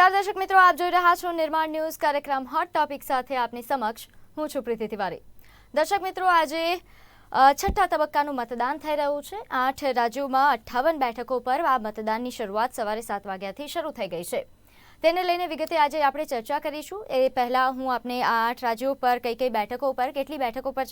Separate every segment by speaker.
Speaker 1: નમસ્કાર દર્શક મિત્રો, આપ જોઈ રહ્યા છો નિર્માણ ન્યૂઝ કાર્યક્રમ હોટ ટોપિક સાથે આપની સમક્ષ હું છું પ્રીતિ તિવારી. દર્શક મિત્રો, આજે છઠ્ઠા તબક્કાનું મતદાન થઈ રહ્યું છે. આઠ રાજ્યોમાં અઠ્ઠાવન બેઠકો પર આ મતદાનની શરૂઆત સવારે સાત વાગ્યાથી શરૂ થઈ ગઈ છે. તેને લઈને વિગતે આજે આપણે ચર્ચા કરીશું. એ પહેલાં હું આપને આ આઠ રાજ્યો પર કઈ કઈ બેઠકો પર, કેટલી બેઠકો પર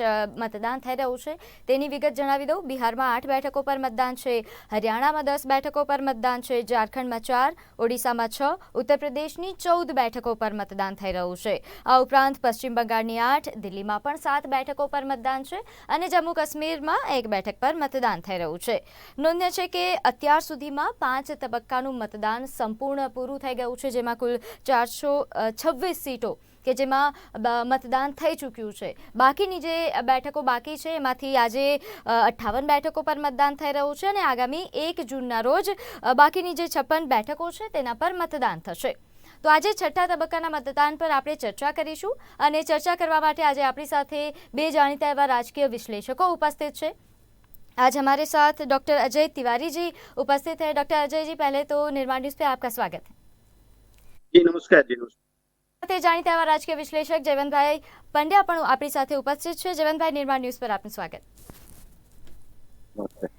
Speaker 1: મતદાન થઈ રહ્યું છે તેની વિગત જણાવી દઉં. બિહારમાં આઠ બેઠકો પર મતદાન છે, હરિયાણામાં દસ બેઠકો પર મતદાન છે, ઝારખંડમાં ચાર, ઓડિશામાં છ ઉત્તર પ્રદેશની ચૌદ બેઠકો પર મતદાન થઈ રહ્યું છે. આ ઉપરાંત પશ્ચિમ બંગાળની આઠ, દિલ્હીમાં પણ સાત બેઠકો પર મતદાન છે અને જમ્મુ કાશ્મીરમાં એક બેઠક પર મતદાન થઈ રહ્યું છે. નોંધ્ય છે કે અત્યાર સુધીમાં પાંચ તબક્કાનું મતદાન સંપૂર્ણ પૂરું થઈ ગયું છે જેમાં કુલ ચારસો છવ્વીસ સીટો કે જેમાં બ- મતદાન થઈ ચૂક્યું છે બાકીની જે બેઠકો બાકી છે એમાંથી આજે અઠ્ઠાવન બેઠકો પર મતદાન થઈ રહ્યું છે અને આગામી એક જૂનના રોજ અ, બાકીની જે છપ્પન બેઠકો છે તેના પર મતદાન થશે તો આજે છઠ્ઠા તબક્કાના મતદાન પર આપણે ચર્ચા કરીશું અને ચર્ચા કરવા માટે આજે આપણી સાથે બે જાણીતા એવા રાજકીય વિશ્લેષકો ઉપસ્થિત છે आज हमारे साथ डॉक्टर अजय तिवारी जी उपस्थित है डॉक्टर अजय जी पहले तो निर्माण न्यूज पे आपका स्वागत है
Speaker 2: જી નમસ્કાર જી નમસ્કાર.
Speaker 1: જાણીતા એવા રાજકીય વિશ્લેષક જયવંતભાઈ પંડ્યા પણ આપણી સાથે ઉપસ્થિત છે. જયવંતભાઈ નિર્માણ ન્યૂઝ પર આપનું સ્વાગત. નમસ્તે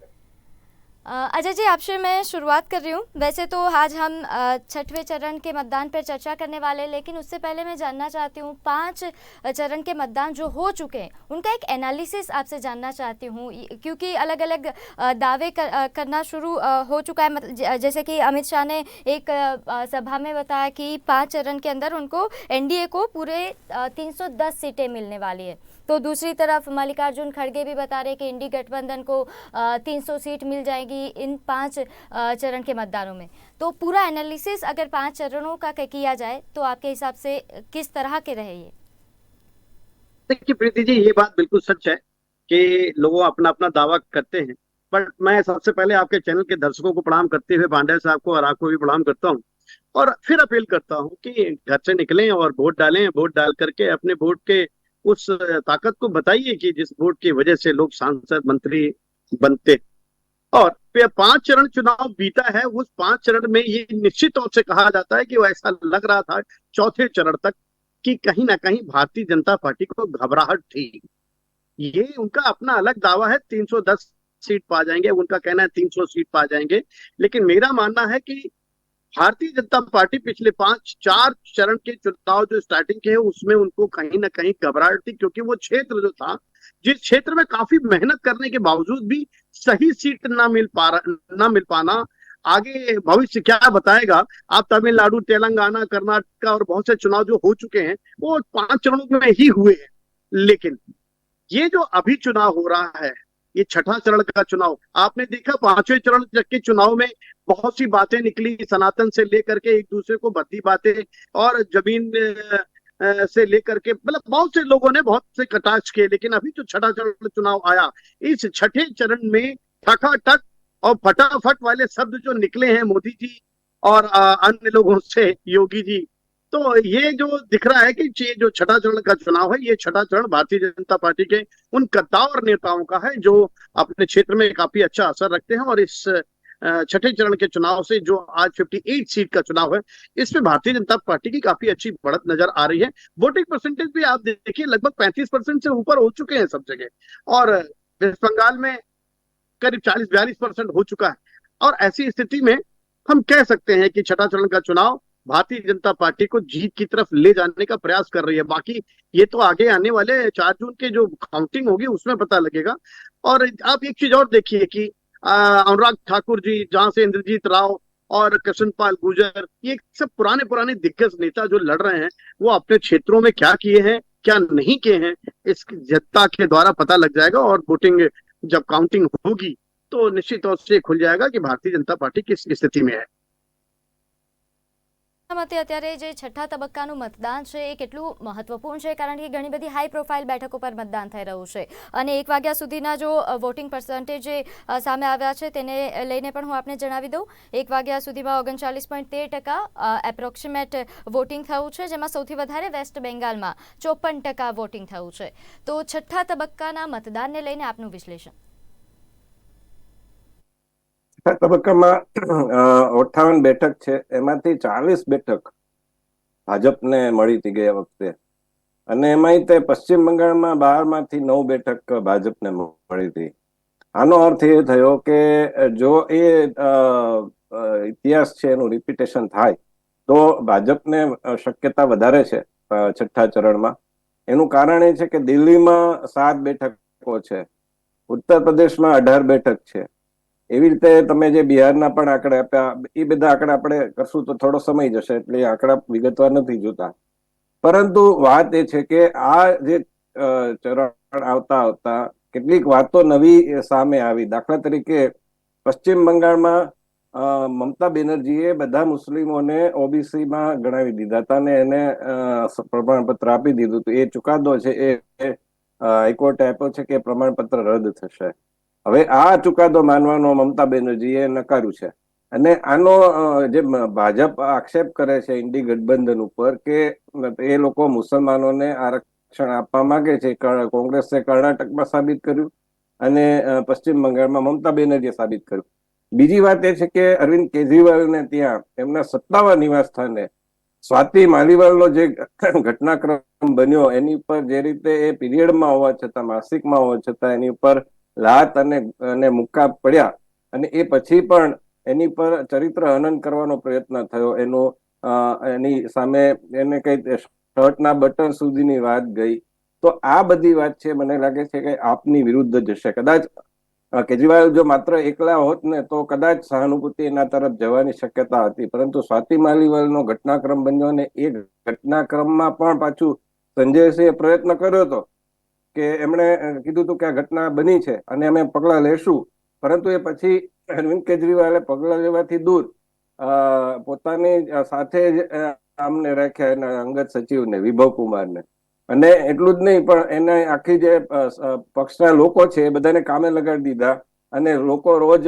Speaker 1: अजय जी आपसे मैं शुरुआत कर रही हूँ। वैसे तो आज हम छठवें चरण के मतदान पर चर्चा करने वाले हैं लेकिन उससे पहले मैं जानना चाहती हूँ पाँच चरण के मतदान जो हो चुके हैं उनका एक एनालिसिस आपसे जानना चाहती हूँ। क्योंकि अलग अलग दावे कर, करना शुरू हो चुका है। जैसे कि अमित शाह ने एक सभा में बताया कि पाँच चरण के अंदर उनको एनडीए को पूरे तीन सौ दस सीटें मिलने वाली है। तो दूसरी तरफ़ मल्लिकार्जुन खड़गे भी बता रहे कि इंडी गठबंधन को तीन सौ सीट मिल जाएगी इन पाँच चरण के मतदानों में। तो पूरा एनालिसिस अगर पाँच चरणों का किया जाए तो आपके हिसाब से किस तरह के रहे ये?
Speaker 2: देखिए, प्रीति जी, ये बात बिल्कुल सच है कि लोग अपना अपना दावा करते हैं। पर मैं सबसे पहले आपके चैनल के दर्शकों को प्रणाम करते हुए पांडे साहब को और आपको भी प्रणाम करता हूँ। और फिर अपील करता हूँ कि घर से निकलें और वोट डालें, वोट डाल करके अपने वोट के उस ताकत को बताइए कि जिस वोट की वजह से लोग सांसद मंत्री बनते। और पाँच चरण चुनाव बीता है, उस पाँच चरण में ये निश्चित तौर से कहा जाता है कि वो ऐसा लग रहा था चौथे चरण तक कि कहीं ना कहीं भारतीय जनता पार्टी को घबराहट थी। ये उनका अपना अलग दावा है 310 सीट पा जाएँगे, उनका कहना है 300 सीट पा जाएँगे। लेकिन मेरा मानना है कि भारतीय जनता पार्टी पिछले पाँच, चार चरण के चुनाव जो स्टार्टिंग के है, उसमें उनको कहीं ना कहीं घबराहट थी, क्योंकि वो क्षेत्र जो था, जिस क्षेत्र में काफ़ी मेहनत करने के बावजूद भी सही सीट ना मिल पा रहा, ना मिल पाना। आगे भविष्य क्या बताएगा? आप तमिलनाडु, तेलंगाना, कर्नाटक और बहुत से चुनाव जो हो चुके हैं, वो पाँच चरणों में ही हुए हैं। लेकिन ये जो अभी चुनाव हो रहा है ये छठा चरण का चुनाव। आपने देखा, पाँचवें चरण के चुनाव में बहुत सी बातें निकली सनातन से लेकर के एक दूसरे को भद्दी बातें और ज़मीन से लेकर के मतलब बहुत से लोगों ने बहुत से कटाक्ष किए, लेकिन अभी जो छठा चरण चुनाव आया। इस छठे चरण में ठकाठक और फटाफट वाले शब्द जो निकले हैं मोदी जी और अन्य लोगों से, योगी जी तो ये जो दिख रहा है कि ये जो छठा चरण का चुनाव है, ये छठा चरण भारतीय जनता पार्टी के उन कद्दावर नेताओं का है, जो अपने क्षेत्र में काफ़ी अच्छा असर रखते हैं और इस छठे चरण के चुनाव से जो आज 58 सीट का चुनाव है इसमें भारतीय जनता पार्टी की काफ़ी अच्छी बढ़त नज़र आ रही है। वोटिंग परसेंटेज भी आप देखिए, लगभग 35 परसेंट से ऊपर हो चुके हैं सब जगह। और वेस्ट बंगाल में करीब 40 बयालीस परसेंट हो चुका है। और ऐसी स्थिति में हम कह सकते हैं कि छठा चरण का चुनाव भारतीय जनता पार्टी को जीत की तरफ़ ले जाने का प्रयास कर रही है। बाकी ये तो आगे आने वाले चार जून के जो काउंटिंग होगी, उसमें पता लगेगा। और आप एक चीज़ और देखिए कि अनुराग ठाकुर जी, जहाँ से इंद्रजीत राव और कृष्ण पाल गुजर ये सब पुराने पुराने दिग्गज नेता जो लड़ रहे हैं, वो अपने क्षेत्रों में क्या किए हैं, क्या नहीं किए हैं, इस जनता के द्वारा पता लग जाएगा और वोटिंग जब काउंटिंग होगी तो निश्चित तौर से खुल जाएगा कि भारतीय जनता पार्टी किस स्थिति में है।
Speaker 1: મતે અત્યારે જે છઠ્ઠા તબક્કાનું મતદાન છે, એ કેટલું મહત્વપૂર્ણ છે? કારણ કે ઘણી બધી હાઈ પ્રોફાઇલ બેઠકો પર મતદાન થઈ રહ્યું છે. અને એક વાગ્યા સુધીના જો વોટિંગ પર્સન્ટેજ જે સામે આવ્યા છે, તેને લઈને પણ હું આપને જણાવી દઉં. એક વાગ્યા સુધીમાં ઓગણચાલીસ પોઈન્ટ તેર ટકા એપ્રોક્સિમેટ વોટિંગ થયું છે, જેમાં સૌથી વધારે વેસ્ટ બેંગાલમાં ચોપન ટકા વોટિંગ થયું છે. તો છઠ્ઠા તબક્કાના મતદાનને લઈને આપનું વિશ્લેષણ.
Speaker 3: તબક્કામાં અઠાવન બેઠક છે. એમાંથી ચાલીસ બેઠક ભાજપને મળી હતી ગયા વખતે. અને એમાંય તે પશ્ચિમ બંગાળમાં બારમાંથી નવ બેઠક ભાજપને મળી હતી. આનો અર્થ એ થયો કે, જો એ ઇતિહાસ છે, એનું રિપીટેશન થાય, તો ભાજપને શક્યતા વધારે છે છઠ્ઠા ચરણમાં. એનું કારણ એ છે કે દિલ્હીમાં સાત બેઠકો છે. ઉત્તર પ્રદેશમાં અઢાર બેઠક છે. એવી રીતે તમે જે બિહારના પણ આંકડા આપ્યા, એ બધા આંકડા આપણે કરશું તો થોડો સમય જશે, એટલે આંકડા વિગતવાર નથી જોતા. પરંતુ વાત એ છે કે આ જે ચરણ આવતા આવતા કેટલીક વાતો નવી સામે આવી. દાખલા તરીકે પશ્ચિમ બંગાળમાં મમતા બેનર્જીએ બધા મુસ્લિમોને ઓબીસીમાં ગણાવી દીધા હતા અને એને પ્રમાણપત્ર આપી દીધું હતું. એ ચુકાદો છે એ હાઈકોર્ટે આપ્યો છે કે પ્રમાણપત્ર રદ થશે. હવે આ ચુકાદો માનવાનો મમતા બેનર્જીએ નકાર્યું છે. અને આનો જે ભાજપ આક્ષેપ કરે છે ઇન્ડી ગઠબંધન ઉપર કે એ લોકો મુસલમાનોને આરક્ષણ આપવા માંગે છે કોંગ્રેસે કર્ણાટકમાં સાબિત કર્યું અને પશ્ચિમ બંગાળમાં મમતા બેનર્જીએ સાબિત કર્યું. બીજી વાત એ છે કે અરવિંદ કેજરીવાલને ત્યાં એમના સત્તાવાર નિવાસ સ્થાને સ્વાતિ માલીવાલનો જે ઘટનાક્રમ બન્યો, એની ઉપર જે રીતે એ પીરિયડમાં હોવા છતાં, માસિકમાં હોવા છતાં એની ઉપર લાત અને અને મુક્કા પડ્યા અને એ પછી પણ એની પર ચરિત્ર હનન કરવાનો પ્રયત્ન થયો. એનો એની સામે એને કઈ શર્ટના બટન સુધીની વાત ગઈ. તો આ બધી વાત છે, મને લાગે છે કે આપની વિરુદ્ધ જશે. કદાચ કેજરીવાલ જો માત્ર એકલા હોત ને તો કદાચ સહાનુભૂતિ એના તરફ જવાની શક્યતા હતી. પરંતુ સ્વાતિ માલીવાલનો ઘટનાક્રમ બન્યો અને એ ઘટનાક્રમમાં પણ પાછું સંજયસિંહે પ્રયત્ન કર્યો હતો. કે એમણે કીધું હતું કે આ ઘટના બની છે અને અમે પગલાં લેશું. પરંતુ એ પછી અરવિંદ કેજરીવાલે પગલાં લેવાથી દૂર પોતાની સાથે જ આમને રાખ્યા એના અંગત સચિવને, વિભવ કુમારને. અને એટલું જ નહીં, પણ એને આખી જે પક્ષના લોકો છે એ બધાને કામે લગાડી દીધા અને લોકો રોજ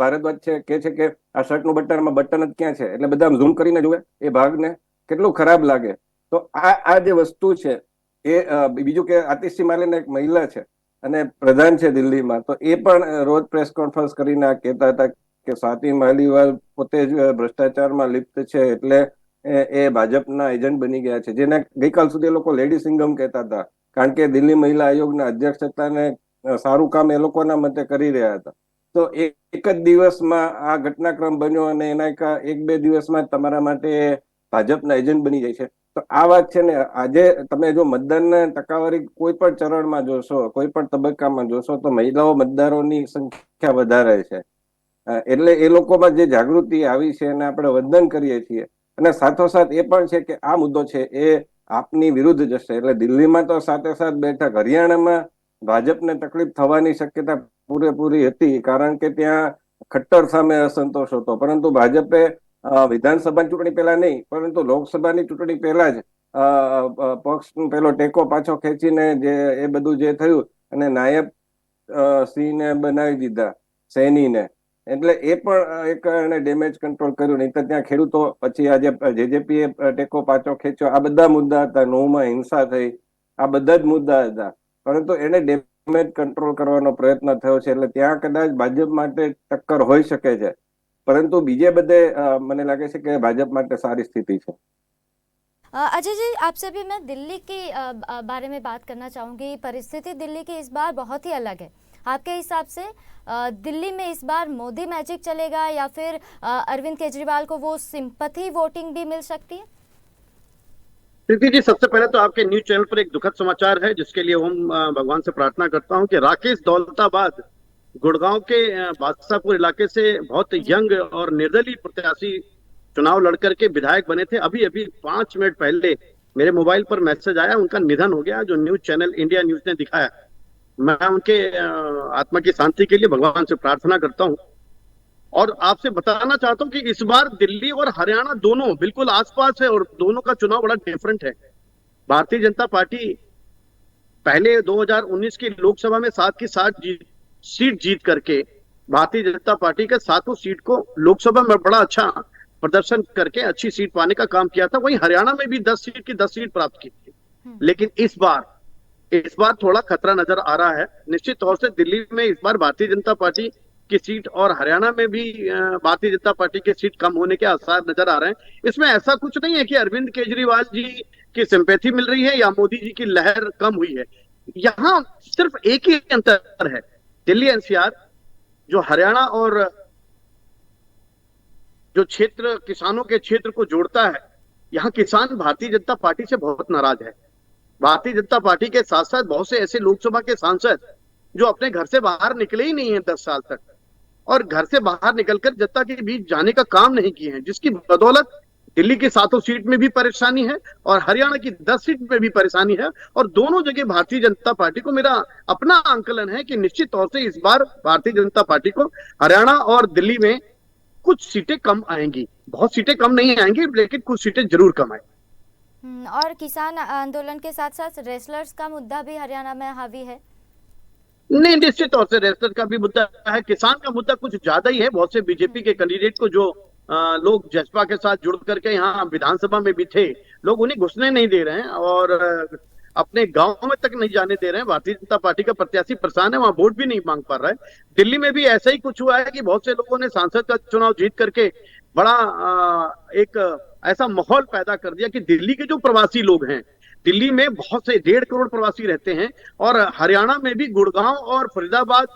Speaker 3: ભારત છે, કે છે કે આ શર્ટનું બટનમાં બટન જ ક્યાં છે? એટલે બધા ઝૂમ કરીને જુએ, એ ભાગને કેટલું ખરાબ લાગે. તો આ આ જે વસ્તુ છે, એ બીજું કે આતિશી માલિન એક મહિલા છે અને પ્રધાન છે દિલ્હીમાં, તો એ પણ રોજ પ્રેસ કોન્ફરન્સ કરીને આ કહેતા હતા કે સ્વાતિ માલીવાલ પોતે જ ભ્રષ્ટાચારમાં લિપ્ત છે એટલે, એ ભાજપના એજન્ટ બની ગયા છે. જેને ગઈકાલ સુધી એ લોકો લેડી સિંગમ કહેતા હતા, કારણ કે દિલ્હી મહિલા આયોગના અધ્યક્ષ હતા ને સારું કામ એ લોકોના મતે કરી રહ્યા હતા. તો એક જ દિવસમાં આ ઘટનાક્રમ બન્યો અને એના એક બે દિવસમાં તમારા માટે ભાજપના એજન્ટ બની જાય છે. તો આ વાત છે ને, આજે તમે જો મતદાનના ટકાવારી કોઈ પણ ચરણમાં જોશો, કોઈ પણ તબક્કામાં જોશો, તો મહિલાઓ મતદારોની સંખ્યા વધારે છે. એટલે એ લોકોમાં જે જાગૃતિ આવી છે એને આપણે વંદન કરીએ છીએ. અને સાથોસાથ એ પણ છે કે આ મુદ્દો છે એ આપની વિરુદ્ધ જશે. એટલે દિલ્હીમાં તો સાથે સાથ બેઠક, હરિયાણામાં ભાજપને તકલીફ થવાની શક્યતા પૂરેપૂરી હતી, કારણ કે ત્યાં ખટ્ટર સામે અસંતોષ હતો. પરંતુ ભાજપે વિધાનસભાની ચૂંટણી પહેલા નહીં પરંતુ લોકસભાની ચૂંટણી પહેલા જ અ, પેલો ટેકો પાછો ખેંચીને જે એ બધું જે થયું અને નાયબ સિંહને બનાવી દીધા સૈનીને. એટલે એ પણ એક એને ડેમેજ કંટ્રોલ કર્યું નહીં તો ત્યાં ખેડૂતો પછી આજે જેજેપી ટેકો પાછો ખેંચ્યો. આ બધા મુદ્દા હતા નોમાં હિંસા થઈ આ બધા જ મુદ્દા હતા. પરંતુ એને ડેમેજ કંટ્રોલ કરવાનો પ્રયત્ન થયો છે એટલે ત્યાં કદાચ ભાજપ માટે ટક્કર હોઈ શકે છે. પરંતુ બીજે બધે અ, મને લાગે છે કે ભાજપ માટે સારી સ્થિતિ છે
Speaker 1: अ, अजय जी आपसे भी मैं दिल्ली के अ, अ, बारे में बात करना चाहूँगी परिस्थिति दिल्ली की इस बार बहुत ही अलग है आपके हिसाब से अ, दिल्ली में इस बार मोदी मैजिक चलेगा या फिर अ, अरविंद केजरीवाल को वो सिंपथी वोटिंग भी मिल सकती है
Speaker 2: प्रीति जी सबसे पहले तो आपके न्यूज चैनल पर एक दुखद समाचार है जिसके लिए हम अ, भगवान से प्रार्थना करता हूं कि राकेश दौलताबाद गुड़गांव के बादशाहपुर इलाके से बहुत यंग और निर्दलीय प्रत्याशी चुनाव लड़कर के विधायक बने थे। अभी अभी पाँच मिनट पहले मेरे मोबाइल पर मैसेज आया, उनका निधन हो गया, जो न्यूज़ चैनल इंडिया न्यूज़ ने दिखाया। मैं उनके आत्मा की शांति के लिए भगवान से प्रार्थना करता हूँ। और आपसे बताना चाहता हूँ कि इस बार दिल्ली और हरियाणा दोनों बिल्कुल आसपास है और दोनों का चुनाव बड़ा डिफरेंट है। भारतीय जनता पार्टी पहले 2019 की लोकसभा में सात की सात जीत सीट जीत करके भारतीय जनता पार्टी के सातों सीट को लोकसभा में बड़ा अच्छा प्रदर्शन करके अच्छी सीट पाने का काम किया था। वहीं हरियाणा में भी दस सीट की दस सीट प्राप्त की थी।
Speaker 1: हम्म।
Speaker 2: लेकिन इस बार इस बार थोड़ा खतरा नज़र आ रहा है। निश्चित तौर से दिल्ली में इस बार भारतीय जनता पार्टी की सीट और हरियाणा में भी भारतीय जनता पार्टी की सीट कम होने के आसार नज़र आ रहे हैं। इसमें ऐसा कुछ नहीं है कि अरविंद केजरीवाल जी की सिंपैथी मिल रही है या मोदी जी की लहर कम हुई है। यहाँ सिर्फ़ एक ही अंतर है दिल्ली एनसीआर, जो हरियाणा और जो क्षेत्र, किसानों के क्षेत्र को जोड़ता है, यहाँ किसान भारतीय जनता पार्टी से बहुत नाराज़ है। भारतीय जनता पार्टी के साथ साथ बहुत से ऐसे लोकसभा के सांसद, जो अपने घर से बाहर निकले ही नहीं है दस साल तक, और घर से बाहर निकलकर जनता के बीच जाने का काम नहीं किए हैं, जिसकी बदौलत दिल्ली की सातों सीट में भी परेशानी है और हरियाणा की दस सीट में भी परेशानी है और दोनों जगह भारतीय जनता पार्टी को मेरा अपना आंकलन है कि निश्चित तौर से इस बार भारतीय जनता पार्टी को हरियाणा और दिल्ली में कुछ सीटें कम आएँगी। बहुत सीटें कम नहीं आएँगी लेकिन कुछ सीटें ज़रूर कम आएँगी।
Speaker 1: हम्म, और किसान आंदोलन के साथ साथ रेसलर्स का मुद्दा भी हरियाणा में हावी है।
Speaker 2: नहीं निश्चित तौर से रेस्टर का भी मुद्दा है। किसान का मुद्दा कुछ ज़्यादा ही है। बहुत से बीजेपी के कैंडिडेट को जो लोग जसपा के साथ जुड़ करके यहाँ विधानसभा में भी थे। लोग उन्हें घुसने नहीं दे रहे हैं और अपने गाँव में तक नहीं जाने दे रहे हैं। भारतीय जनता पार्टी का प्रत्याशी परेशान है, वहाँ वोट भी नहीं मांग पा रहा है। दिल्ली में भी ऐसा ही कुछ हुआ है कि बहुत से लोगों ने सांसद का चुनाव जीत करके बड़ा एक ऐसा माहौल पैदा कर दिया कि दिल्ली के जो प्रवासी लोग हैं, दिल्ली में बहुत से डेढ़ करोड़ प्रवासी रहते हैं और हरियाणा में भी गुड़गांव और फरीदाबाद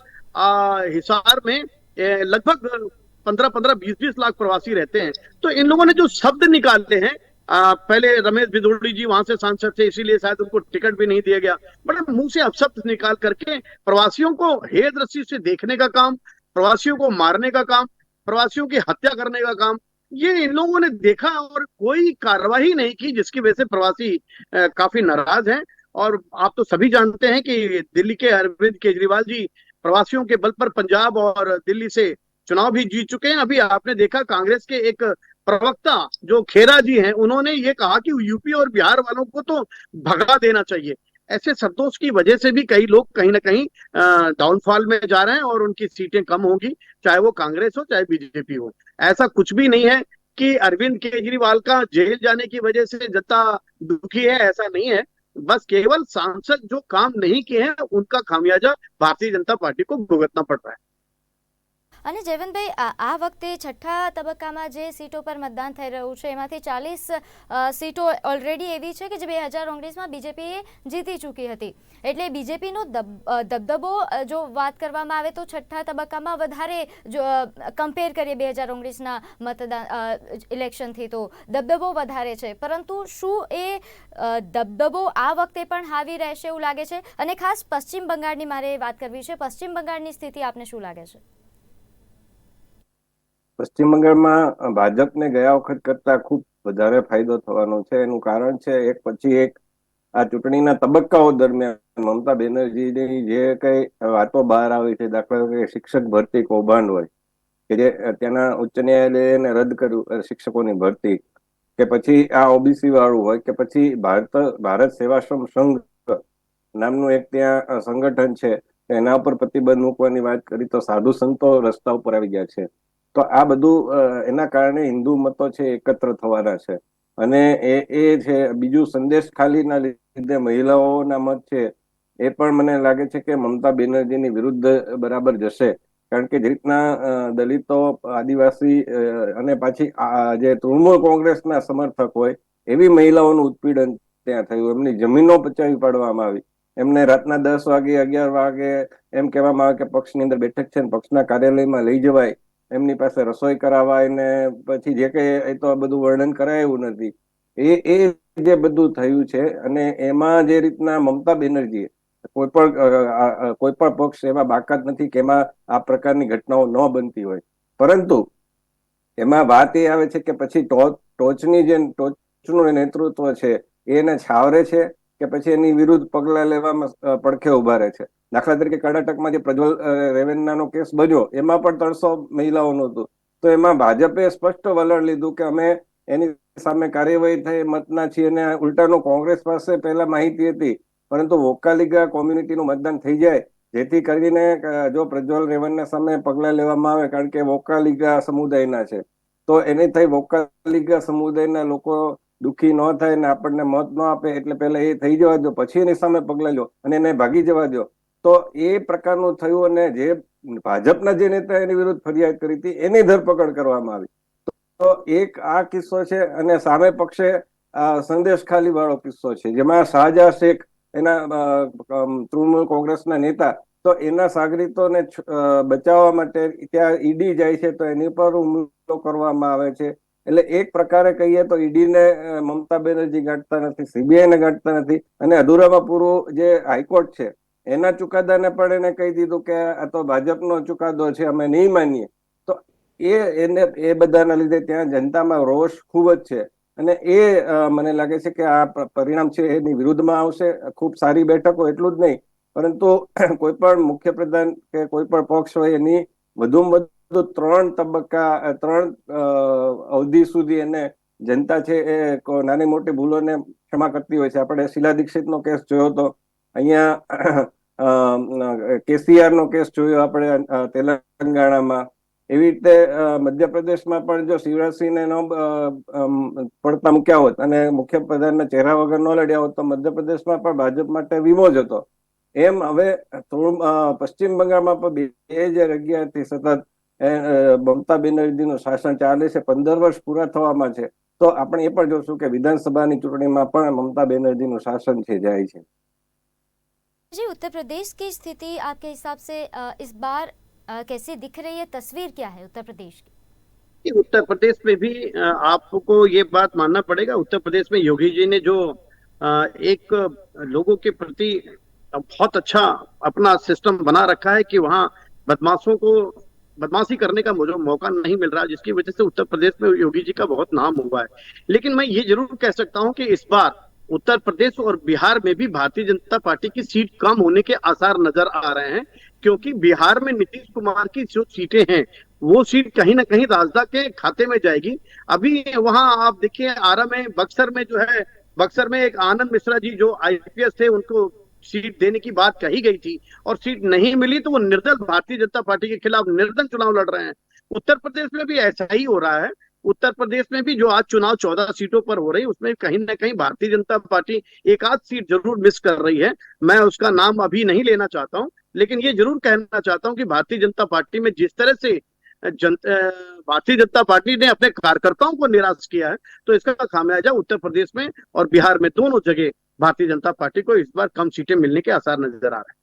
Speaker 2: हिसार में लगभग पंद्रह पंद्रह बीस बीस लाख प्रवासी रहते हैं। तो इन लोगों ने जो शब्द निकालते हैं आ, पहले रमेश बिदोड़ी जी वहाँ से सांसद थे इसीलिए शायद उनको टिकट भी नहीं दिया गया। बड़े मुँह से अपशब्द निकाल करके प्रवासियों को हे दृष्टि से देखने का काम प्रवासियों को मारने का काम प्रवासियों की हत्या करने का काम ये इन लोगों ने देखा और कोई कार्रवाई नहीं की जिसकी वजह से प्रवासी अ, काफ़ी नाराज़ हैं। और आप तो सभी जानते हैं कि दिल्ली के अरविंद केजरीवाल जी प्रवासियों के बल पर पंजाब और दिल्ली से चुनाव भी जीत चुके हैं। अभी आपने देखा कांग्रेस के एक प्रवक्ता जो खेरा जी हैं, उन्होंने ये कहा कि यूपी और बिहार वालों को तो भगा देना चाहिए। ऐसे शब्दों की वजह से भी कई लोग कहीं ना कहीं डाउनफॉल में जा रहे हैं और उनकी सीटें कम होंगी, चाहे वो कांग्रेस हो, चाहे बीजेपी हो। ऐसा कुछ भी नहीं है कि अरविंद केजरीवाल का जेल जाने की वजह से जनता दुखी है, ऐसा नहीं है। बस केवल सांसद जो काम नहीं किए हैं, उनका खामियाजा भारतीय जनता पार्टी को भुगतना पड़ रहा है।
Speaker 1: અને જયવંતભાઈ, આ વખતે છઠ્ઠા તબક્કામાં જે સીટો પર મતદાન થઈ રહ્યું છે, એમાંથી ચાલીસ સીટો ઓલરેડી એવી છે કે જે બે હજાર ઓગણીસમાં બીજેપીએ જીતી ચૂકી હતી. એટલે બીજેપીનો દબદબો જો વાત કરવામાં આવે તો છઠ્ઠા તબક્કામાં વધારે જો કમ્પેર કરીએ બે હજાર ઓગણીસના મતદાન ઇલેક્શનથી તો દબદબો વધારે છે. પરંતુ શું એ દબદબો આ વખતે પણ હાવી રહેશે એવું લાગે છે? અને ખાસ પશ્ચિમ બંગાળની મારે વાત કરવી છે. પશ્ચિમ બંગાળની સ્થિતિ આપને શું લાગે છે?
Speaker 3: પશ્ચિમ બંગાળમાં ભાજપને ગયા વખત કરતા ખૂબ વધારે ફાયદો થવાનો છે. એનું કારણ છે, એક પછી એક આ ચૂંટણીના તબક્કાઓ દરમિયાન મમતા બેનર્જીની જે કઈ વાતો બહાર આવી છે, દાખલા તરીકે શિક્ષક ભરતી કૌભાંડ હોય, કે જે ત્યાંના ઉચ્ચ ન્યાયાલયને રદ કર્યું શિક્ષકોની ભરતી, કે પછી આ ઓબીસી વાળું હોય, કે પછી ભારત ભારત સેવાશ્રમ સંઘ નામનું એક ત્યાં સંગઠન છે, એના ઉપર પ્રતિબંધ મૂકવાની વાત કરી તો સાધુ સંતો રસ્તા ઉપર આવી ગયા છે. તો આ બધું એના કારણે હિન્દુ મતો છે એકત્ર થવાના છે. અને એ એ છે, બીજું સંદેશ ખાલીના લીધે મહિલાઓના મત છે, એ પણ મને લાગે છે કે મમતા બેનર્જીની વિરુદ્ધ બરાબર જશે. કારણ કે જે રીતના દલિતો, આદિવાસી અને પાછી જે તૃણમૂળ કોંગ્રેસના સમર્થક હોય, એવી મહિલાઓનું ઉત્પીડન ત્યાં થયું. એમની જમીનો પચાવી પાડવામાં આવી. એમને રાતના દસ વાગે, અગિયાર વાગે એમ કહેવામાં આવે કે પક્ષની અંદર બેઠક છે પક્ષના કાર્યાલયમાં લઈ જવાય. એમની પાસે રસોઈ કરાવાય ને પછી જે કઈ એ તો બધું વર્ણન કરાયું નથી. એ એ જે બધું થયું છે અને એમાં જે રીતના મમતા બેનર્જીએ કોઈ પણ કોઈ પણ પક્ષ એવા બાકાત નથી કે એમાં આ પ્રકારની ઘટનાઓ ન બનતી હોય. પરંતુ એમાં વાત એ આવે છે કે પછી ટોચ ટોચની જે ટોચનું નેતૃત્વ છે, એને છાવરે છે કે પછી એની વિરુદ્ધ પગલા લેવામાં પડખે ઊભા રહે છે. દાખલા તરીકે કર્ણાટકમાં જે પ્રજ્વલ રેવન્નાનો કેસ બન્યો, એમાં પણ ત્રણસો મહિલાઓનું હતું તો એમાં ભાજપે સ્પષ્ટ વલણ લીધું કે અમે એની સામે કાર્યવાહી થઈ મતના છીએ અને ઉલટાનો કોંગ્રેસ પાસે પહેલા માહિતી હતી, પરંતુ વોકાલિગા કોમ્યુનિટીનું મતદાન થઈ જાય, જેથી કરીને જો પ્રજ્વલ રેવન્ના સામે પગલા લેવામાં આવે, કારણ કે વોકાલિગા સમુદાયના છે, તો એને થઈ વોકાલિગા સમુદાયના લોકો દુઃખી ન થાય ને આપણને મત ન આપે, એટલે પહેલા એ થઈ જવા દો, પછી એની સામે પગલા લો, અને એને ભાગી જવા દો. તો એ પ્રકારનું થયું અને જે ભાજપના જે નેતા એની વિરુદ્ધ ફરિયાદ કરી હતી, એની ધરપકડ કરવામાં આવી. તો એક આ કિસ્સો છે અને સામે પક્ષે સંદેશ ખાલી વાળો કિસ્સો છે, જેમાં શાહજા શેખ એના તૃણમૂલ કોંગ્રેસના નેતા, તો એના સાગરીતોને બચાવવા માટે ત્યાં ઈડી જાય છે તો એની પર હુમલો કરવામાં આવે છે. એટલે એક પ્રકારે કહીએ તો ઈડીને મમતા બેનર્જી ગાંઠતા નથી, સીબીઆઈને ગાંઠતા નથી અને અધૂરામાં પૂરું જે હાઈકોર્ટ છે એના ચુકાદાને પણ એને કહી દીધું કે આ તો ભાજપનો ચુકાદો છે, અમે નહીં માનીએ. તો એ એને, એ બધાના લીધે ત્યાં જનતામાં રોષ ખૂબ જ છે. અને એ મને લાગે છે કે આ પરિણામ છે એની વિરુદ્ધમાં આવશે. ખૂબ સારી બેઠકો એટલું જ નહીં. પરંતુ કોઈ પણ મુખ્યપ્રધાન કે કોઈ પણ પક્ષ હોય એની વધુમાં વધુ ત્રણ તબક્કા ત્રણ અવધિ સુધી એને જનતા છે એ નાની મોટી ભૂલોને ક્ષમા કરતી હોય છે. આપણે શીલા દીક્ષિતનો કેસ જોયો તો અહીંયા કેસીઆર નો કેસ જોયો આપણે તેલંગાણામાં. એવી રીતે મધ્યપ્રદેશમાં પણ જો શિવરાજસિંહને નો પડતા મૂક્યા હોત અને મુખ્યપ્રધાનના ચહેરા વગર ન લડ્યા હોત તો મધ્યપ્રદેશમાં પણ ભાજપ માટે વીમો જ હતો. એમ હવે થોડું પશ્ચિમ બંગાળમાં પણ બે હજાર અગિયારથી સતત મમતા બેનર્જીનું શાસન ચાલે છે, પંદર વર્ષ પૂરા થવામાં છે. તો આપણે એ પણ જોશું કે વિધાનસભાની ચૂંટણીમાં પણ મમતા બેનર્જીનું શાસન છે, જાય છે.
Speaker 1: जी, उत्तर प्रदेश की स्थिति आपके हिसाब से इस बार कैसे दिख रही है? तस्वीर क्या है उत्तर प्रदेश की?
Speaker 2: उत्तर प्रदेश में भी आपको ये बात मानना पड़ेगा। उत्तर प्रदेश में योगी जी ने जो एक लोगों के प्रति बहुत अच्छा अपना सिस्टम बना रखा है कि वहाँ बदमाशों को, बदमाशी करने का मुझे मौका नहीं मिल रहा, जिसकी वजह से उत्तर प्रदेश में योगी जी का बहुत नाम हुआ है। लेकिन मैं ये ज़रूर कह सकता हूँ कि इस बार उत्तर प्रदेश और बिहार में भी भारतीय जनता पार्टी की सीट कम होने के आसार नज़र आ रहे हैं, क्योंकि बिहार में नीतीश कुमार की जो सीटें हैं, वो सीट कहीं ना कहीं राजदा के खाते में जाएगी। अभी वहाँ आप देखिए, आरा में, बक्सर में जो है, बक्सर में एक आनंद मिश्रा जी जो आईपीएस थे, उनको सीट देने की बात कही गई थी और सीट नहीं मिली तो वो निर्दल भारतीय जनता पार्टी के खिलाफ निर्दल चुनाव लड़ रहे हैं। उत्तर प्रदेश में भी ऐसा ही हो रहा है। उत्तर प्रदेश में भी जो आज चुनाव चौदह सीटों पर हो रही उसमें कहीं ना कहीं भारतीय जनता पार्टी एक आध सीट ज़रूर मिस कर रही है। मैं उसका नाम अभी नहीं लेना चाहता हूँ, लेकिन ये ज़रूर कहना चाहता हूँ कि भारतीय जनता पार्टी में जिस तरह से जन भारतीय जनता पार्टी ने अपने कार्यकर्ताओं को निराश किया है तो इसका खामियाजा उत्तर प्रदेश में और बिहार में दोनों जगह भारतीय जनता पार्टी को इस बार कम सीटें मिलने के आसार नज़र आ रहे हैं।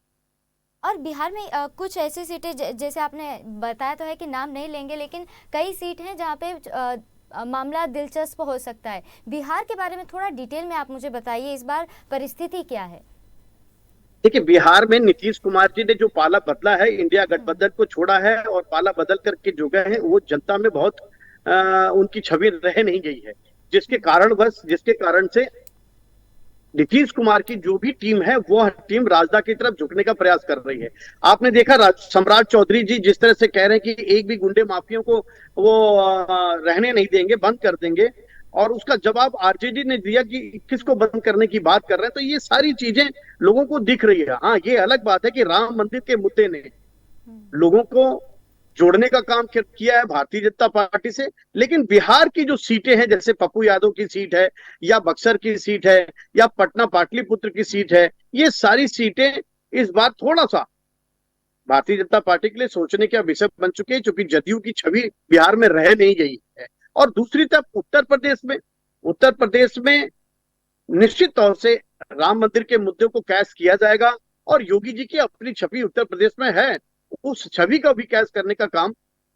Speaker 1: और बिहार में अ, कुछ ऐसी सीटें जैसे आपने बताया तो है कि नाम नहीं लेंगे लेकिन कई सीट हैं जहाँ पे अ, मामला दिलचस्प हो सकता है। बिहार के बारे में थोड़ा डिटेल में आप मुझे बताइए इस बार परिस्थिति क्या है?
Speaker 2: देखिए बिहार में नीतीश कुमार जी ने जो पाला बदला है इंडिया गठबंधन को छोड़ा है और पाला बदल करके जो गए हैं वो जनता में बहुत आ, उनकी छवि रह नहीं गई है। जिसके कारण बस जिसके कारण से नीतीश कुमार की जो भी टीम है वो टीम राजदा की तरफ़ झुकने का प्रयास कर रही है। आपने देखा सम्राट चौधरी जी जिस तरह से कह रहे हैं कि एक भी गुंडे माफियों को वो रहने नहीं देंगे बंद कर देंगे और उसका जवाब आरजेडी ने दिया कि किसको बंद करने की बात कर रहे हैं तो ये सारी चीज़ें लोगों को दिख रही है। हाँ ये अलग बात है कि राम मंदिर के मुद्दे ने लोगों को जोड़ने का काम किया- है भारतीय जनता पार्टी से? लेकिन बिहार की जो सीटें हैं, जैसे पप्पू यादव की सीट है, या बक्सर की सीट है, या पटना पाटलिपुत्र की सीट है, ये सारी सीटें इस बार थोड़ा सा भारतीय जनता पार्टी के लिए सोचने का विषय बन चुके हैं क्योंकि जदयू की छवि बिहार में रह नहीं गई है। और दूसरी तरफ़ उत्तर प्रदेश में, उत्तर प्रदेश में निश्चित तौर से राम मंदिर के मुद्दे को कैश किया जाएगा, और योगी जी की अपनी छवि उत्तर प्रदेश में है। उस छवि का कैश करने का काम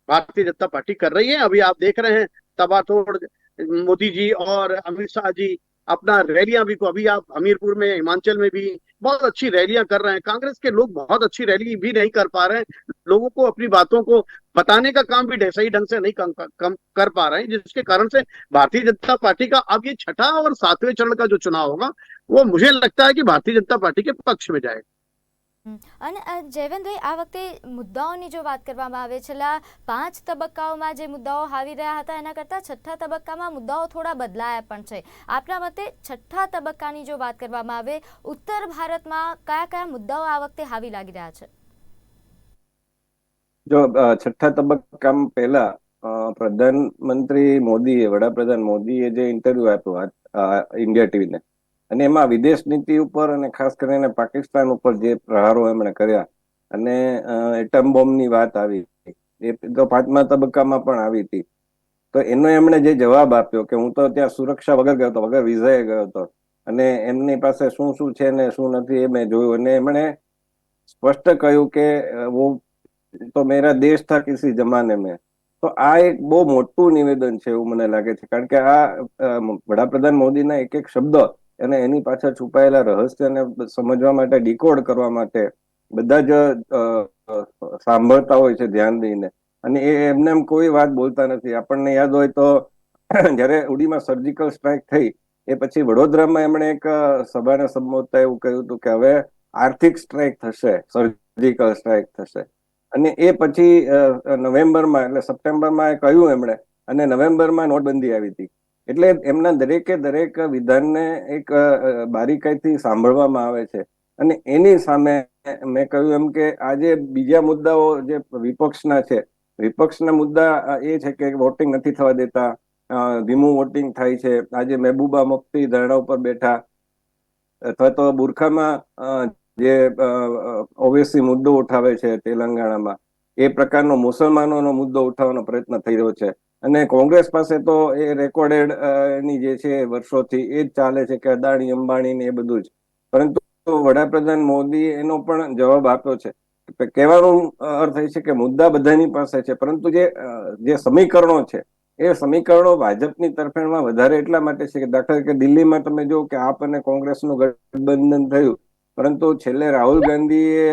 Speaker 2: भारतीय जनता पार्टी कर रही है। अभी आप देख रहे हैं तबातोड़ मोदी जी और अमित शाह जी अपना रैलियाँ भी को अभी आप हमीरपुर में हिमाचल में भी बहुत अच्छी रैलियाँ कर रहे हैं। कांग्रेस के लोग बहुत अच्छी रैली भी नहीं कर पा रहे हैं। लोगों को अपनी बातों को बताने का काम भी सही ढंग से नहीं कम, कम कर पा रहे हैं जिसके कारण से भारतीय जनता पार्टी का अब ये छठा और सातवें चरण का जो चुनाव होगा वो मुझे लगता है कि भारतीय जनता पार्टी के पक्ष में जाएगा.
Speaker 1: અને જયવંતભાઈ, આ વખતે મુદ્દાઓની જો વાત કરવામાં આવે, છેલ્લા પાંચ તબક્કાઓમાં જે મુદ્દાઓ આવી રહ્યા હતા, એના કરતાં છઠ્ઠા તબક્કામાં મુદ્દાઓ થોડા બદલાયા પણ છે. આપના મતે છઠ્ઠા તબક્કાની જો વાત કરવામાં આવે, ઉત્તર ભારતમાં કયા કયા મુદ્દાઓ આ વખતે હાવી લાગી રહ્યા છે?
Speaker 3: જો છઠ્ઠા તબક્કામાં પહેલા પ્રધાનમંત્રી મોદીએ, વડાપ્રધાન મોદીએ જે ઇન્ટરવ્યુ આપ્યો ઇન્ડિયા ટીવીને અને એમાં વિદેશ નીતિ ઉપર અને ખાસ કરીને પાકિસ્તાન ઉપર જે પ્રહારો એમણે કર્યા, અને એટમ બોમ્બની વાત આવી એ તો પાંચમા તબક્કામાં પણ આવી હતી. તો એનો એમણે જે જવાબ આપ્યો કે હું તો ત્યાં સુરક્ષા વગર ગયો હતો, વગર વિઝાએ ગયો હતો, અને એમની પાસે શું શું છે ને શું નથી એ મેં જોયું. અને એમણે સ્પષ્ટ કહ્યું કે હું તો મેરા દેશ થા કિસી જમાને મેં. તો આ એક બહુ મોટું નિવેદન છે એવું મને લાગે છે. કારણ કે આ વડાપ્રધાન મોદીના એક એક શબ્દ અને એની પાછળ છુપાયેલા રહસ્યને સમજવા માટે ડીકોડ કરવા માટે બધા જ સાંભળતા હોય છે ધ્યાન દઈને. અને એ એમને એમ કોઈ વાત બોલતા નથી. આપણને યાદ હોય તો જ્યારે ઉડીમાં સર્જિકલ સ્ટ્રાઇક થઈ, એ પછી વડોદરામાં એમણે એક સભાને સંબોધતા એવું કહ્યું હતું કે હવે આર્થિક સ્ટ્રાઇક થશે સર્જિકલ સ્ટ્રાઇક થશે. અને એ પછી નવેમ્બરમાં એટલે સપ્ટેમ્બરમાં એ કહ્યું એમણે. અને નવેમ્બરમાં નોટબંધી આવી હતી. એટલે એમના દરેકે દરેક વિધાનને એક બારીકાઈથી સાંભળવામાં આવે છે. અને એની સામે મેં કહ્યું એમ કે આજે બીજા મુદ્દાઓ જે વિપક્ષના છે, વિપક્ષના મુદ્દા એ છે કે વોટિંગ નથી થવા દેતા ધીમું વોટિંગ થાય છે. આજે મહેબૂબા મુફ્તી ધરણા ઉપર બેઠા. અથવા તો બુરખામાં જે ઓવેસી મુદ્દો ઉઠાવે છે તેલંગાણામાં. એ પ્રકારનો મુસલમાનોનો મુદ્દો ઉઠાવવાનો પ્રયત્ન થઈ રહ્યો છે. અને કોંગ્રેસ પાસે તો એ રેકોર્ડેડની જે છે વર્ષોથી એ જ ચાલે છે કે અદાણી, અંબાણી ને એ બધું જ. પરંતુ વડાપ્રધાન મોદી એનો પણ જવાબ આપ્યો છે. કે કહેવાનો અર્થ એ છે કે મુદ્દા બધાની પાસે છે. પરંતુ જે જે સમીકરણો છે, એ સમીકરણો ભાજપની તરફેણમાં વધારે એટલા માટે છે કે દાખલા તરીકે દિલ્હીમાં તમે જો કે આપ અને કોંગ્રેસનું ગઠબંધન થયું. પરંતુ છેલ્લે રાહુલ ગાંધીએ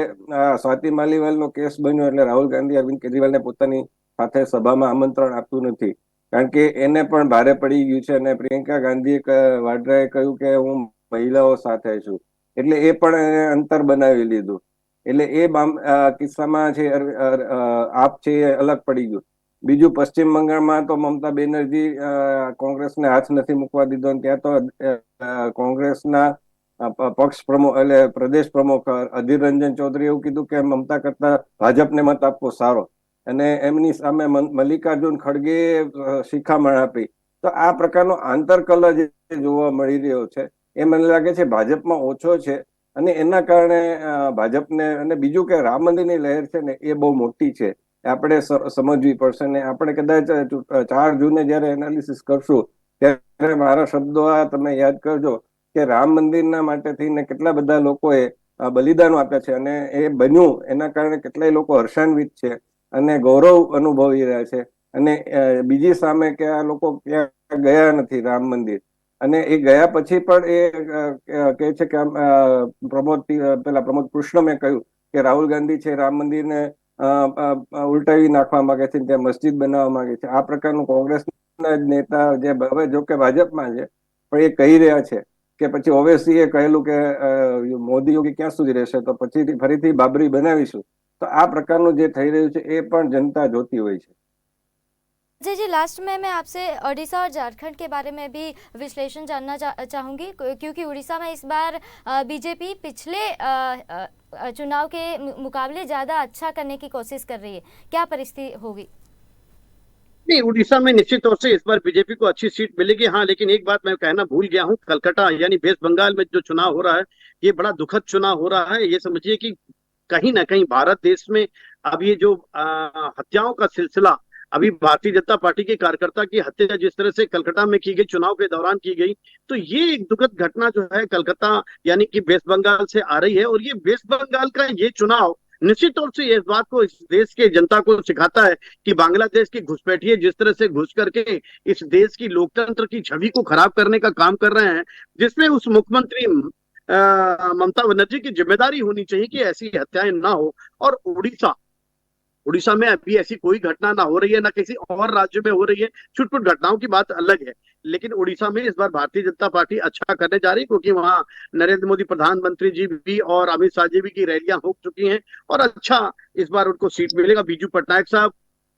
Speaker 3: સ્વાતિ માલીવાલનો કેસ બન્યો એટલે રાહુલ ગાંધી અરવિંદ કેજરીવાલને પોતાની સાથે સભામાં આમંત્રણ આપતું નથી. કારણ કે એને પણ ભારે પડી ગયું છે અને પ્રિયંકા ગાંધીએ વાડ્રાએ કહ્યું કે હું મહિલાઓ સાથે છું. એટલે એ પણ અંતર બનાવી લીધું. એટલે એ કિસ્સામાં છે આપ છે એ અલગ પડી ગયું. બીજું પશ્ચિમ બંગાળમાં તો મમતા બેનર્જી કોંગ્રેસને હાથ નથી મૂકવા દીધો ત્યાં તો કોંગ્રેસના પક્ષ પ્રમુખ એટલે પ્રદેશ પ્રમુખ અધીર રંજન ચૌધરી એવું કીધું કે મમતા કરતા ભાજપને મત આપવો સારો. અને એમની સામે મલ્લિકાર્જુન ખડગે શિખામણ આપી. તો આ પ્રકારનો આંતરકલ જે જોવા મળી રહ્યો છે, એ મને લાગે છે ભાજપમાં ઓછો છે. અને એના કારણે ભાજપને અને બીજું કે રામ મંદિરની લહેર છે ને, એ બહુ મોટી છે. આપણે સમજવી પડશે ને, આપણે કદાચ ચાર જૂને જ્યારે એનાલિસિસ કરશું, ત્યારે મારા શબ્દો આ તમે યાદ કરજો કે રામ મંદિરના માટે થઈને કેટલા બધા લોકોએ બલિદાનો આપ્યા છે. અને એ બન્યું, એના કારણે કેટલાય લોકો હર્ષાન્વિત છે. અને ગૌરવ અનુભવી રહ્યા છે. અને બીજી સામે કે આ લોકો ક્યાં ગયા નથી રામ મંદિર. અને એ ગયા પછી પણ એ કહે છે કે પ્રમોદ પેલા પ્રમોદ કૃષ્ણમે કહ્યું કે રાહુલ ગાંધી છે રામ મંદિરને ઉલટાવી નાખવા માંગે છે ત્યાં મસ્જિદ બનાવવા માંગે છે. આ પ્રકારનું કોંગ્રેસના જ નેતા જે હવે જો કે ભાજપમાં છે, પણ એ કહી રહ્યા છે કે પછી ઓવેસી એ કહેલું કે મોદી યોગી ક્યાં સુધી રહેશે? તો પછી ફરીથી બાબરી બનાવીશું. તો આ પ્રકારનું જે થઈ રહ્યું છે એ પણ જનતા જોતી હોય છે
Speaker 1: जी जी लास्ट में मैं आपसे उड़ीसा और झारखंड के बारे में भी विश्लेषण जानना चा, चाहूँगी क्योंकि उड़ीसा में इस बार बीजेपी पिछले अ, अ, चुनाव के मु- मुकाबले ज़्यादा अच्छा करने की कोशिश कर रही है क्या परिस्थिति होगी
Speaker 2: नहीं उड़ीसा में निश्चित तौर से इस बार बीजेपी को अच्छी सीट मिलेगी हाँ लेकिन एक बात मैं कहना भूल गया हूँ कलकत्ता यानी वेस्ट बंगाल में जो चुनाव हो रहा है ये बड़ा दुखद चुनाव हो रहा है ये समझिए कि कहीं ना कहीं भारत देश में अब ये जो आ, हत्याओं का सिलसिला अभी भारतीय जनता पार्टी के कार्यकर्ता की हत्या जिस तरह से कलकत्ता में की गई चुनाव के दौरान की गई तो ये एक दुखद घटना जो है कलकत्ता यानी कि वेस्ट बंगाल से आ रही है और ये वेस्ट बंगाल का ये चुनाव निश्चित तौर से इस बात को इस देश के जनता को सिखाता है कि बांग्लादेश की घुसपैठिए जिस तरह से घुस करके इस देश की लोकतंत्र की छवि को खराब करने का काम कर रहे हैं जिसमें उस मुख्यमंत्री ममता बनर्जी की ज़िम्मेदारी होनी चाहिए कि ऐसी हत्याएँ ना हो। और उड़ीसा उड़ीसा में अभी ऐसी कोई घटना ना हो रही है, ना किसी और राज्य में हो रही है। छुटपुट घटनाओं की बात अलग है, लेकिन उड़ीसा में इस बार भारतीय जनता पार्टी अच्छा करने जा रही है, क्योंकि वहाँ नरेंद्र मोदी, प्रधानमंत्री जी भी और अमित शाह जी भी की रैलियाँ हो चुकी हैं और अच्छा इस बार उनको सीट मिलेगा। बीजू पटनायक साहब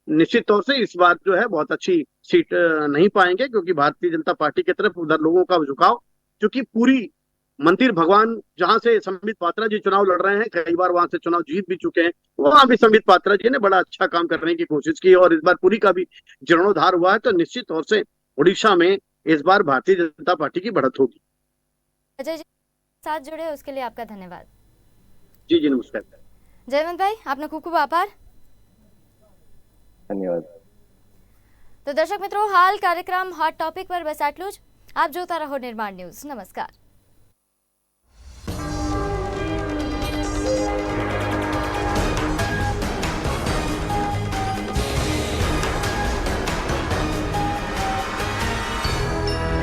Speaker 2: निश्चित तौर से इस बार जो है बहुत अच्छी सीट नहीं पाएँगे, क्योंकि भारतीय जनता पार्टी की तरफ़ उधर लोगों का झुकाव जो कि पूरी मंदिर भगवान जहां से संबित पात्रा जी चुनाव लड़ रहे हैं कई बार वहां से चुनाव जीत भी चुके हैं वहां भी संबित पात्रा जी ने बड़ा अच्छा काम करने की कोशिश की और इस बार पूरी का भी जीर्णोद्धार हुआ है तो निश्चित तौर से उड़ीसा में इस बार भारतीय जनता पार्टी की बढ़त होगी
Speaker 1: अजय जी साथ जुड़े उसके लिए आपका धन्यवाद
Speaker 2: जी जी नमस्कार
Speaker 1: જયવંતભાઈ આપનો ખૂબ ખૂબ આભાર
Speaker 3: ધન્યવાદ
Speaker 1: તો દર્શક મિત્રો હાલ કાર્યક્રમ હોટ ટોપિક પર બસ આટલું જ આપ જોતા રહો નિર્માણ ન્યૂઝ નમસ્કાર